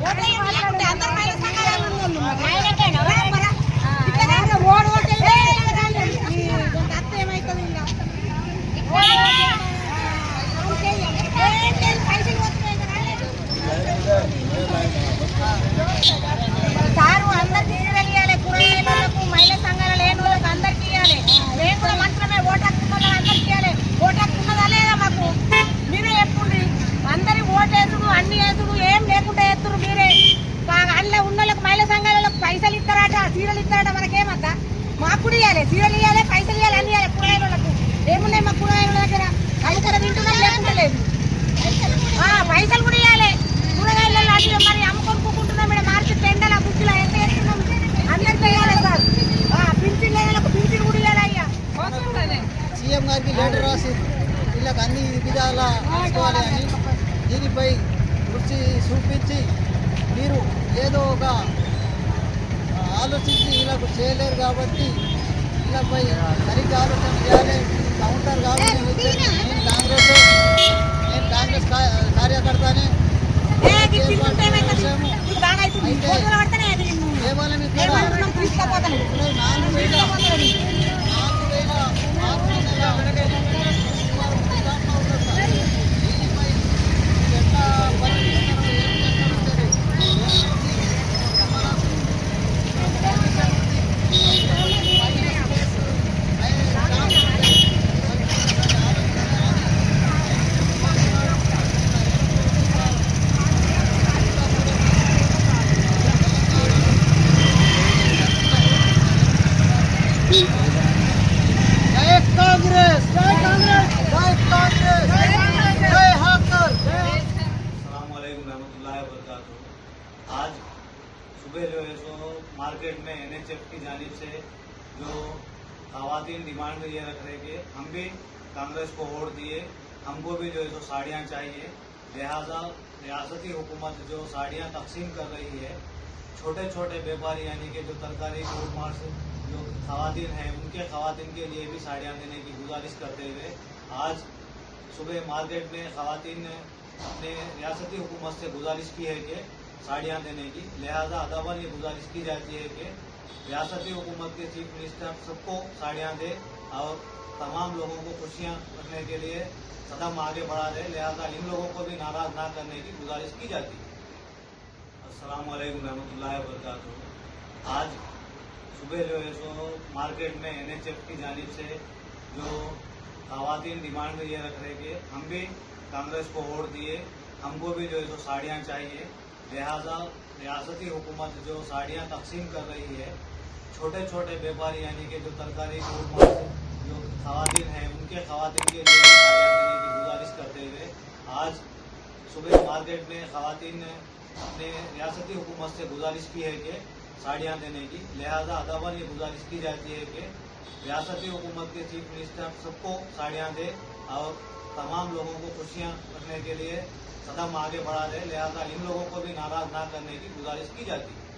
我这一瓶 చేస్తారు మీరే. అల్ల ఉన్న మహిళా సంఘాలలో పైసలు ఇస్తారట సీరలు ఇస్తారట మనకేమద్దా? మాకు కూడా ఇవ్వాలి సీరలు ఇవ్వాలి పైసలు ఇవ్వాలి అన్ని ఇవ్వాలి కూరగాయలకు ఏమున్నాయి మా కూరగాయల దగ్గర? అలికర తింటున్నాం లేకుండా లేదు. పైసలు కూడా ఇవ్వాలి కూరగాయలలో అది మరి అమ్ముకొని కూకుంటున్నాం మేడం? మార్చి ఎండల బుద్ధిలో ఎంత వేస్తున్నాం అందరికీ ఇవ్వాలి సార్. పింఛన్ లేదా పింఛన్ కూడా ఇవ్వాలి అయ్యా. సీఎం గారికి లెటర్ రాసి వీళ్ళకి అన్ని విధాల దీనిపై దృష్టి చూపించి మీరు ఏదో ఒక ఆలోచించి ఇలాగ చేయలేరు కాబట్టి వీళ్ళపై సరిగ్గా ఆలోచన చేయాలి కౌంటర్ కాబట్టి जय आज सुबह जो है सो मार्केट में एनएचएफ की जानी से जो खातन डिमांड ये रख रहे कि हम भी कांग्रेस को वोट दिए, हमको भी जो है सो साड़ियाँ चाहिए। लिहाजा रियासती हुकूमत जो साड़ियाँ तकसीम कर रही है छोटे छोटे व्यापारी यानी कि जो तरकारी फ़ूड मार्केट खातन हैं, उनके खातन के लिए भी साड़ियाँ देने की गुजारिश करते हुए आज सुबह मार्केट में खातन ने अपने रियासती हुकूमत से गुजारिश की है कि साड़ियाँ देने की। लिहाजा अदावन ये गुजारिश की जाती है कि रियासती हुकूमत के चीफ मिनिस्टर सबको साड़ियाँ दे और तमाम लोगों को खुशियाँ रखने के लिए कदम आगे बढ़ा रहे लिहाजा इन लोगों को भी नाराज़ ना करने की गुजारिश की जाती है। अस्सलाम वालेकुम रहमतुल्लाहि वबरकातुहू आज सुबह जो है सो मार्केट में एनएचएफ की जानिब से जो खातन डिमांड में ये रख रहे कि हम भी कांग्रेस को वोट दिए, हमको भी जो है सो साड़ियाँ चाहिए। लिहाजा रियासती हुकूमत जो साड़ियाँ तकसीम कर रही है छोटे छोटे व्यापारी यानी कि जो तरकारी जो खातन हैं, उनके खातन के लिए गुजारिश करते हुए आज सुबह मार्केट में खातन ने अपने रियासती हुकूमत से गुजारिश की है कि साड़ियाँ देने की लिहाजा अदावन ये गुजारिश की जाती है कि रियासती हुकूमत के चीफ मिनिस्टर सबको साड़ियाँ दे और तमाम लोगों को खुशियाँ रखने के लिए कदम आगे बढ़ा दे। लिहाजा इन लोगों को भी नाराज़ ना करने की गुजारिश की जाती है।